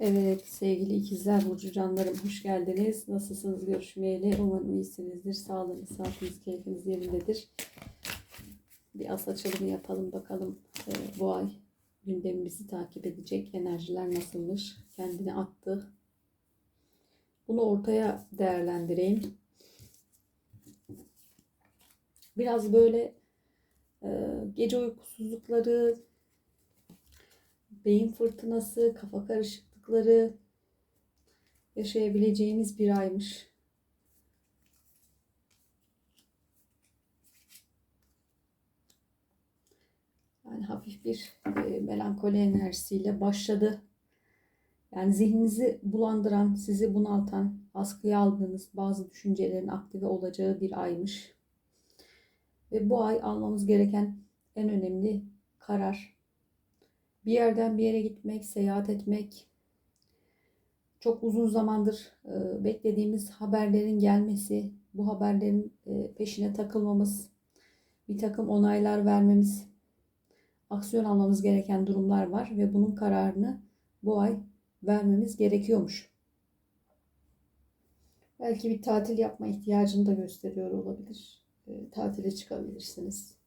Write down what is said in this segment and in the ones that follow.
Evet sevgili ikizler burcu canlarım hoş geldiniz. Nasılsınız görüşmeyeli? Umarım iyisinizdir. Sağlığınız, saatiniz, keyfiniz yerindedir. Bir as açılımı yapalım bakalım e, bu ay gündemimizi takip edecek enerjiler nasılmış? Kendini attı. Bunu ortaya değerlendireyim. Biraz böyle e, gece uykusuzlukları, beyin fırtınası, kafa karışıklıkları yaşayabileceğiniz bir aymış. Yani hafif bir e, melankoli enerjisiyle başladı. Yani zihninizi bulandıran, sizi bunaltan, askıya aldığınız bazı düşüncelerin aktive olacağı bir aymış. Ve bu ay almamız gereken en önemli karar bir yerden bir yere gitmek, seyahat etmek, çok uzun zamandır e, beklediğimiz haberlerin gelmesi, bu haberlerin e, peşine takılmamız, bir takım onaylar vermemiz, aksiyon almamız gereken durumlar var ve bunun kararını bu ay vermemiz gerekiyormuş. Belki bir tatil yapma ihtiyacını da gösteriyor olabilir. E, tatile çıkabilirsiniz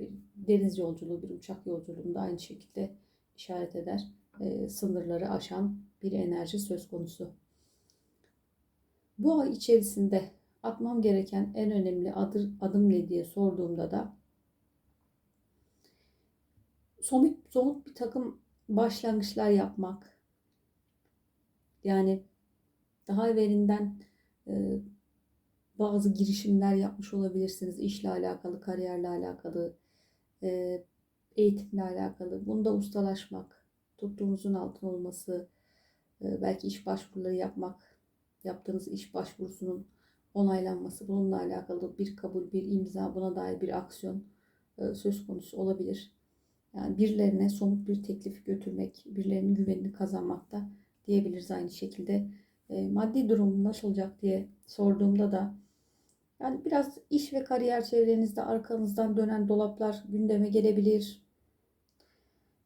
bir deniz yolculuğu, bir uçak yolculuğunda aynı şekilde işaret eder. E, sınırları aşan bir enerji söz konusu. Bu ay içerisinde atmam gereken en önemli adım, adım ne diye sorduğumda da somut, somut bir takım başlangıçlar yapmak. Yani daha evvelinden e, bazı girişimler yapmış olabilirsiniz. İşle alakalı, kariyerle alakalı, e, eğitimle alakalı. Bunda ustalaşmak, tuttuğunuzun altın olması, e, belki iş başvuruları yapmak, yaptığınız iş başvurusunun onaylanması, bununla alakalı bir kabul, bir imza, buna dair bir aksiyon e, söz konusu olabilir. Yani birilerine somut bir teklif götürmek, birilerinin güvenini kazanmak da diyebiliriz aynı şekilde. Maddi durum nasıl olacak diye sorduğumda da yani biraz iş ve kariyer çevrenizde arkanızdan dönen dolaplar gündeme gelebilir.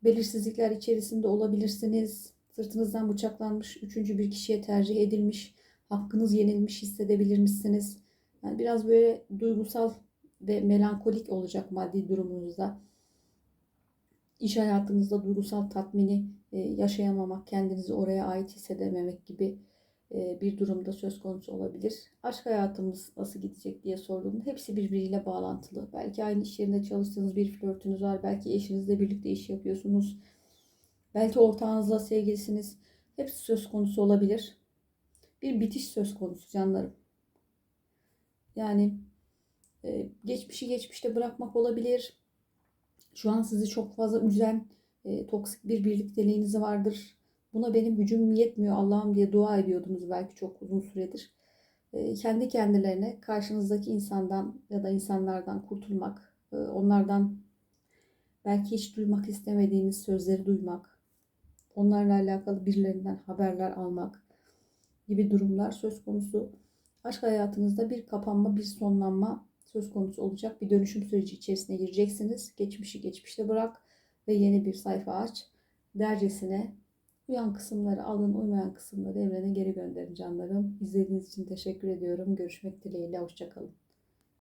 Belirsizlikler içerisinde olabilirsiniz. Sırtınızdan bıçaklanmış üçüncü bir kişiye tercih edilmiş, hakkınız yenilmiş hissedebilir misiniz? Yani biraz böyle duygusal ve melankolik olacak maddi durumunuzda. İş hayatınızda duygusal tatmini e, yaşayamamak, kendinizi oraya ait hissedememek gibi bir durumda söz konusu olabilir. Aşk hayatımız nasıl gidecek diye sorduğumda hepsi birbiriyle bağlantılı. Belki aynı iş yerinde çalıştığınız bir flörtünüz var. Belki eşinizle birlikte iş yapıyorsunuz. Belki ortağınızla sevgilisiniz. Hepsi söz konusu olabilir. Bir bitiş söz konusu canlarım. Yani e, geçmişi geçmişte bırakmak olabilir. Şu an sizi çok fazla üzen e, toksik bir birlikteliğiniz vardır Buna benim gücüm yetmiyor Allah'ım diye dua ediyordunuz belki çok uzun süredir. Ee, kendi kendilerine karşınızdaki insandan ya da insanlardan kurtulmak, e, onlardan belki hiç duymak istemediğiniz sözleri duymak, onlarla alakalı birilerinden haberler almak gibi durumlar söz konusu. Aşk hayatınızda bir kapanma, bir sonlanma söz konusu olacak. Bir dönüşüm süreci içerisine gireceksiniz. Geçmişi geçmişte bırak ve yeni bir sayfa aç. Dercesine Uyan kısımları alın, uymayan kısımları evrene geri gönderin canlarım. İzlediğiniz için teşekkür ediyorum. Görüşmek dileğiyle, hoşçakalın.